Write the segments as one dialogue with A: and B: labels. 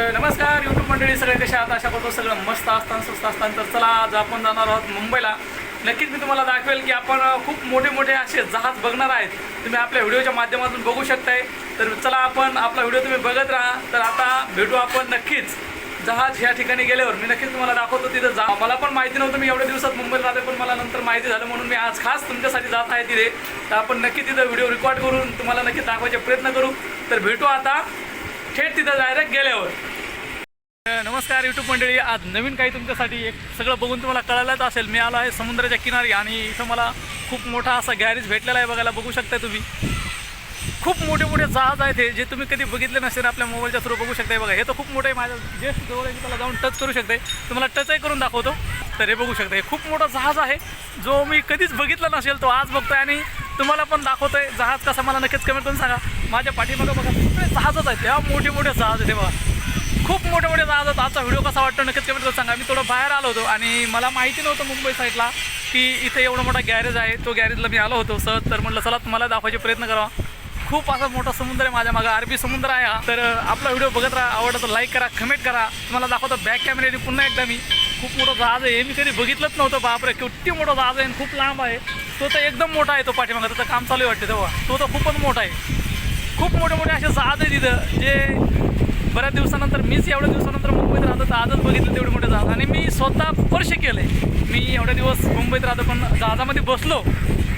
A: नमस्कार यूट्यूब मंडळी सगळे कशा आहात? अशा करतो सगळं मस्त असताना स्वस्त असताना तर चला आज आपण जाणार आहोत मुंबईला. नक्कीच मी तुम्हाला दाखवेल की आपण खूप मोठे मोठे असे जहाज बघणार आहेत. तुम्ही आपल्या व्हिडिओच्या माध्यमातून बघू शकताय. तर चला आपण आपला व्हिडिओ तुम्ही बघत राहा. तर आता भेटू आपण नक्कीच जहाज ह्या ठिकाणी गेल्यावर. मी नक्कीच तुम्हाला दाखवतो तिथं जा मला पण माहिती नव्हतं मी एवढ्या दिवसात मुंबईला राहते पण मला नंतर माहिती झालं म्हणून मी आज खास तुमच्यासाठी जात आहे तिथे. तर आपण नक्की तिथं व्हिडिओ रेकॉर्ड करून तुम्हाला नक्की दाखवायचा प्रयत्न करू. तर भेटू आता. थेट तिथं डायरेक्ट गेल्यावर. नमस्कार यूट्यूब मंडळी. आज नवीन काही तुमच्यासाठी एक सगळं बघून तुम्हाला कळायलाच असेल. मी आलो आहे समुद्राच्या किनारी आणि इथं मला खूप मोठा असा गॅरेज भेटलेला आहे बघायला. बघू शकताय तुम्ही. खूप मोठे मोठे जहाज आहेत हे जे तुम्ही कधी बघितले नसेल आपल्या मोबाईलच्या थ्रू बघू शकताय बघा. हे तर खूप मोठं आहे. माझ्या जे जवळ आहे त्याला जाऊन टच करू शकते. तुम्हाला टचही करून दाखवतो. तर हे बघू शकता हे खूप मोठा जहाज आहे जो मी कधीच बघितला नसेल तो आज बघतोय आणि तुम्हाला पण दाखवतोय. जहाज कसा मला नक्कीच कमेंट करून सांगा. माझ्या पाठीमागं बघा सगळे जहाजच आहेत. त्या मोठे मोठे जहाज आहेत हे बघा. खूप मोठे मोठे जहाज आहेत. आजचा व्हिडिओ कसा वाटतो नक्कीच कमेंट करून सांगा. मी थोडं बाहेर आलो होतो आणि मला माहिती नव्हतं मुंबई साईडला की इथे एवढा मोठा गॅरेज आहे. तो गॅरेजला मी आलो होतो सहज. तर म्हटलं चला तुम्हाला दाखवायचे प्रयत्न करावा. खूप असा मोठा समुद्र आहे माझ्या मागं. अरबी समुद्र आहे हा. तर आपला व्हिडिओ बघत राहा. आवडला तर लाईक करा कमेंट करा. तुम्हाला दाखवतो बॅक कॅमेऱ्याने पुन्हा एकदा मी. खूप मोठं जहाज आहे. हे मी कधी बघितलंच नव्हतं. बापरे किती मोठं जहाज आहे आणि खूप लांब आहे. तो तर एकदम मोठा आहे तो पाठीमागे. त्याचं काम चालू आहे वाटते तेव्हा. तो तर खूपच मोठा आहे. खूप मोठे मोठे असे जहाज आहे तिथं जे बऱ्याच दिवसानंतर मीच एवढ्या दिवसानंतर मुंबईत राहतो तर आजच बघितलं तेवढे मोठे जहाज आणि मी स्वतः स्पर्श केलं. आहे मी एवढ्या दिवस मुंबईत राहतो पण जहाजामध्ये बसलो.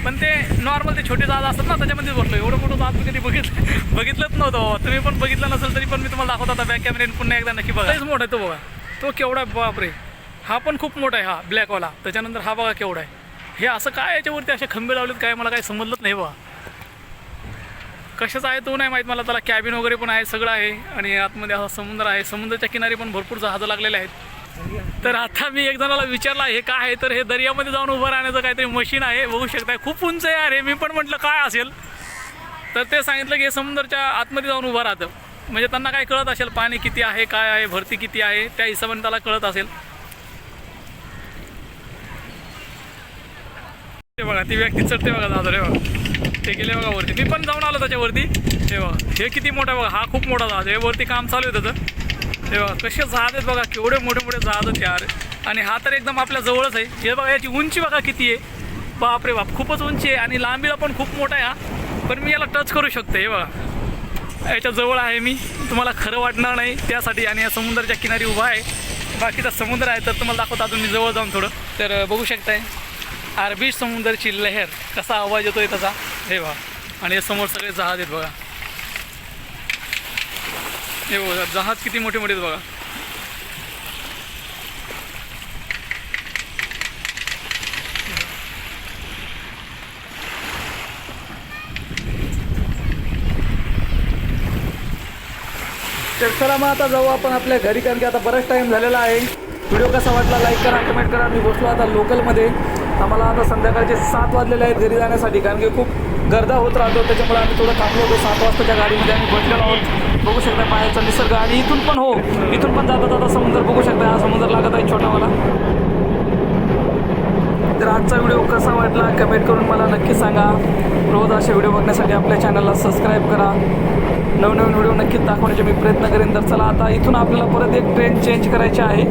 A: पण ते नॉर्मल ते छोटे जहाज असतात ना त्याच्यामध्ये बसलो. एवढं मोठं जहाज मी कधी बघितलं बघितलंच नव्हतं बाबा. तुम्ही पण बघितलं नसेल तरी पण मी तुम्हाला दाखवत आता बॅक कॅमेऱ्याने पुन्हा एकदा नक्की बघा. लयच मोठा आहे तो बघा. तो केवढा आहे बापरे. हा पण खूप मोठा आहे हा ब्लॅकवाला त्याच्यानंतर हा बघा केवढा आहे. हे असं काय याच्यावरती असे खंबे लावलेत काय मला काही समजलंच नाही बघा. कशाचं आहे तो नाही माहीत मला. त्याला कॅबिन वगैरे पण आहे सगळं आहे. आणि आतमध्ये असा समुद्र आहे. समुद्राच्या किनारी पण भरपूर जहाजं लागलेले आहेत. तर आता मी एक जणाला विचारला हे काय आहे? तर हे दर्यामध्ये जाऊन उभं राहण्याचं काहीतरी मशीन आहे. बघू शकताय. खूप उंच आहे अरे मी पण म्हटलं काय असेल? तर ते सांगितलं की हे समुद्राच्या आतमध्ये जाऊन उभं राहतं. म्हणजे त्यांना काय कळत असेल पाणी किती आहे काय आहे भरती किती आहे त्या हिशोबाने त्याला कळत असेल. ते बघा ती व्यक्ती चढते बघा दादा रे बघा. ते गेले बघा वरती. मी पण जाऊन आलो त्याच्यावरती. हे बघा. हे किती मोठा बघा. हा खूप मोठा जहाज आहे. हे वरती काम चालू आहे त्याचं. हे बघा कसे जहाज आहेत बघा. केवढे मोठे मोठे जहाज आहेत यार. आणि हा तर एकदम आपल्या जवळच आहे. हे बघा याची उंची बघा किती आहे. बापरे बाप. खूपच उंची आहे. आणि लांबीला पण खूप मोठा आहे हा. पण मी याला टच करू शकते. हे बघा. याच्या जवळ आहे मी. तुम्हाला खरं वाटणार नाही. त्यासाठी आणि या समुद्राच्या किनारी उभा आहे. बाकीचा समुद्र आहे तर तुम्हाला दाखवतो. अजून मी जवळ जाऊन थोडं. तर बघू शकताय. अरबी समुद्राची लहर. कसा आवाज येतोय त्याचा हे बघा. आणि समोर सगळे जहाज आहेत बघा. हे बघा जहाज किती मोठे मोठे आहेत बघा. तर चला मग आता जाऊ आपण आपल्या घरी कारण की आता बराच टाईम झालेला आहे. व्हिडिओ कसा वाटला लाईक करा कमेंट करा. मी बसलो आता लोकलमध्ये आम्हाला आता संध्याकाळचे सात वाजलेले आहेत घरी जाण्यासाठी कारण की खूप गर्दा होत राहतो. त्याच्यामुळे आम्ही थोडं थांबलो होतो. सात वाजताच्या गाडीमध्ये आम्ही बसलेलो आहोत. बघू शकता पायाचा निसर्ग आणि इथून पण हो इथून पण जाता जाता समुद्र बघू शकता हा समुद्र लागत आहे छोटावाला. तर आजचा व्हिडिओ कसा वाटला कमेंट करून मला नक्की सांगा. रोज असे व्हिडिओ बघण्यासाठी आपल्या चॅनलला सबस्क्राईब करा. नवनवीन व्हिडिओ नक्कीच दाखवण्याचे मी प्रयत्न करेन. तर चला आता इथून आपल्याला परत एक ट्रेन चेंज करायची आहे.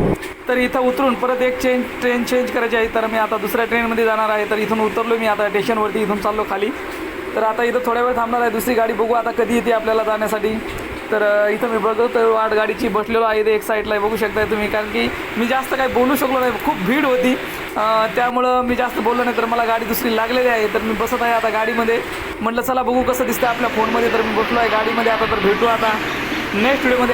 A: तर इथं उतरून परत एक चेंज ट्रेन चेंज करायची आहे. तर मी आता दुसऱ्या ट्रेनमध्ये जाणार आहे. तर इथून उतरलो मी. आता स्टेशनवरती इथून चाललो खाली. तर आता इथं थोड्या वेळ थांबणार आहे. दुसरी गाडी बघू आता कधी येते आपल्याला जाण्यासाठी. तर इथं मी बघतो वाट गाडीची बसलेलो आहे इथे एक साईडला. बघू शकताय तुम्ही कारण की मी जास्त काही बोलू शकलो नाही. खूप भीड होती. त्यामुळं मी जास्त बोललो नाही तर मला गाडी दुसरी लागलेली आहे. तर मी बसत आहे आता गाडीमध्ये. म्हटलं चला बघू कसं दिसतं आपल्या फोनमध्ये. तर मी बसलो आहे गाडीमध्ये. आता तर भेटू आता. नेक्स्ट व्हिडिओमध्ये